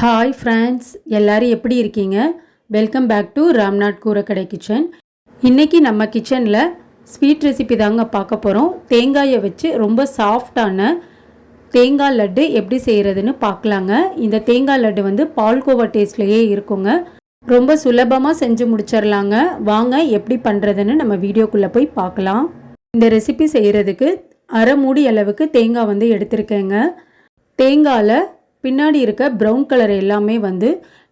Hi friends எல்லாரும் எப்படி இருக்கீங்க? Welcome back to Ramnath Koorakadai kitchen இன்றைக்கி நம்ம கிச்சனில் ஸ்வீட் ரெசிபி தாங்க பார்க்க போகிறோம் தேங்காயை வச்சு ரொம்ப சாஃப்டான தேங்காய் லட்டு எப்படி செய்கிறதுன்னு பார்க்கலாங்க. இந்த தேங்காய் லட்டு வந்து பால்கோவா டேஸ்ட்லேயே இருக்குங்க. ரொம்ப சுலபமாக செஞ்சு முடிச்சிடலாங்க வாங்க எப்படி பண்ணுறதுன்னு நம்ம வீடியோக்குள்ளே போய் பார்க்கலாம். இந்த ரெசிபி செய்கிறதுக்கு அரை மூடி அளவுக்கு தேங்காய் வந்து எடுத்திருக்கேங்க. தேங்காயில் பின்னாடி இருக்க ப்ரௌன் கலர் எல்லாமே வந்து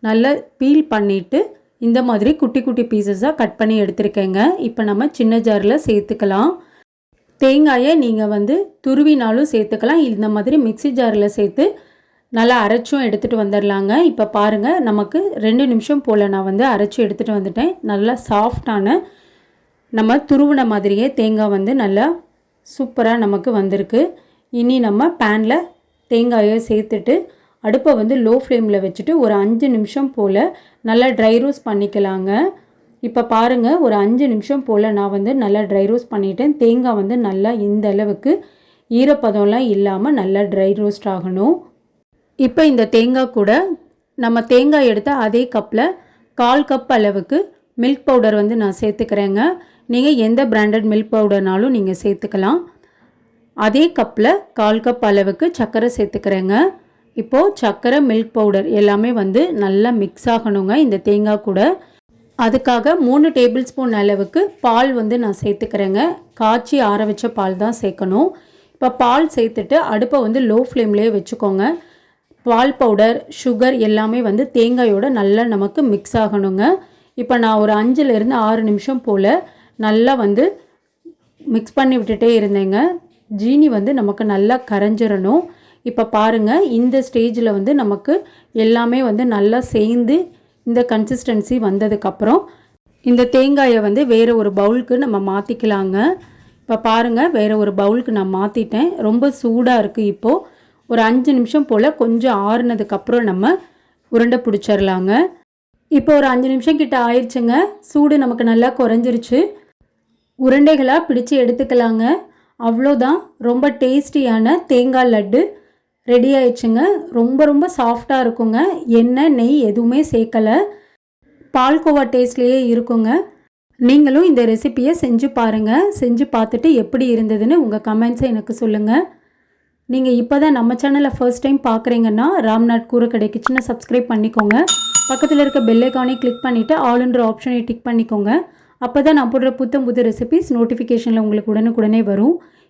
நல்லா பீல் பண்ணிவிட்டு இந்த மாதிரி குட்டி குட்டி பீசஸாக கட் பண்ணி எடுத்திருக்கேங்க. இப்போ நம்ம சின்ன ஜாரில் சேர்த்துக்கலாம். தேங்காயை நீங்கள் வந்து துருவினாலும் சேர்த்துக்கலாம். இந்த மாதிரி மிக்ஸி ஜாரில் சேர்த்து நல்லா அரைச்சும் எடுத்துகிட்டு வந்துடலாங்க இப்போ பாருங்கள் நமக்கு ரெண்டு நிமிஷம் போல் நான் வந்து அரைச்சி எடுத்துகிட்டு வந்துட்டேன். நல்லா சாஃப்டான நம்ம துருவின மாதிரியே தேங்காய் வந்து நல்லா சூப்பராக நமக்கு வந்திருக்கு. இனி நம்ம பேனில் தேங்காயை சேர்த்துட்டு அடுப்பை வந்து லோ ஃப்ளேமில் வச்சுட்டு ஒரு அஞ்சு நிமிஷம் போல் நல்லா ட்ரை ரோஸ்ட் பண்ணிக்கலாங்க. இப்போ பாருங்கள் ஒரு அஞ்சு நிமிஷம் போல் நான் வந்து நல்லா ட்ரை ரோஸ்ட் பண்ணிட்டேன். தேங்காய் வந்து நல்லா இந்த அளவுக்கு ஈரப்பதம்லாம் இல்லாமல் நல்லா ட்ரை ரோஸ்ட் ஆகணும். இப்போ இந்த தேங்காய் கூட நம்ம தேங்காய் எடுத்த அதே கப்பில் கால் கப் அளவுக்கு மில்க் பவுடர் வந்து நான் சேர்த்துக்கிறேங்க. நீங்கள் எந்த பிராண்டட் மில்க் பவுடர்னாலும் நீங்கள் சேர்த்துக்கலாம். அதே கப்பில் கால் கப் அளவுக்கு சர்க்கரை சேர்த்துக்கிறேங்க. இப்போது சர்க்கரை மில்க் பவுடர் எல்லாமே வந்து நல்லா மிக்ஸ் ஆகணுங்க. இந்த தேங்காய் கூட. அதுக்காக மூணு டேபிள் ஸ்பூன் அளவுக்கு பால் வந்து நான் சேர்த்துக்கிறேங்க. காய்ச்சி ஆற வச்ச பால் தான் சேர்க்கணும். இப்போ பால் சேர்த்துட்டு அடுப்பை வந்து லோ ஃப்ளேம்லேயே வச்சுக்கோங்க. பால் பவுடர் சுகர் எல்லாமே வந்து தேங்காயோட நல்லா நமக்கு மிக்ஸ் ஆகணுங்க. இப்போ நான் ஒரு அஞ்சுலேருந்து ஆறு நிமிஷம் போல் நல்லா வந்து மிக்ஸ் பண்ணி விட்டுட்டே இருந்தேங்க. ஜீனி வந்து நமக்கு நல்லா கரைஞ்சிடணும் இப்போ பாருங்கள் இந்த ஸ்டேஜில் வந்து நமக்கு எல்லாமே வந்து நல்லா சேர்ந்து இந்த கன்சிஸ்டன்சி வந்ததுக்கப்புறம் இந்த தேங்காயை வந்து வேறு ஒரு பவுலுக்கு நம்ம மாற்றிக்கலாங்க இப்போ பாருங்கள் வேறு ஒரு பவுலுக்கு நான் மாற்றிட்டேன் ரொம்ப சூடாக இருக்குது இப்போது ஒரு அஞ்சு நிமிஷம் போல் கொஞ்சம் ஆறுனதுக்கப்புறம் நம்ம உருண்டை பிடிச்சிடலாங்க இப்போ ஒரு அஞ்சு நிமிஷம் கிட்ட ஆயிடுச்சுங்க சூடு நமக்கு நல்லா குறைஞ்சிருச்சு. உருண்டைகளாக பிடிச்சி எடுத்துக்கலாங்க. அவ்வளோதான். ரொம்ப டேஸ்டியான தேங்காய் லட்டு. ரெடி ஆயிடுச்சுங்க. ரொம்ப ரொம்ப சாஃப்டாக இருக்குங்க. எண்ணெய் நெய் எதுவுமே சேர்க்கலை. பால்கோவா டேஸ்ட்லேயே இருக்குங்க. நீங்களும் இந்த ரெசிப்பியை செஞ்சு பாருங்கள் செஞ்சு பார்த்துட்டு எப்படி இருந்ததுன்னு உங்கள் கமெண்ட்ஸை எனக்கு சொல்லுங்கள் நீங்கள் இப்போ தான் நம்ம சேனலை ஃபர்ஸ்ட் டைம் பார்க்குறீங்கன்னா ராம்நாத் கூரக்கடை கிச்சனை சப்ஸ்கிரைப் பண்ணிக்கோங்க. பக்கத்தில் இருக்க பெல்லைக்கானே கிளிக் பண்ணிவிட்டு ஆளுன்ற ஆப்ஷனை டிக் பண்ணிக்கோங்க. அப்போ தான் நான் போடுற புத்தம் புது ரெசிபிஸ் நோட்டிஃபிகேஷனில் உங்களுக்கு உடனுக்குடனே வரும்.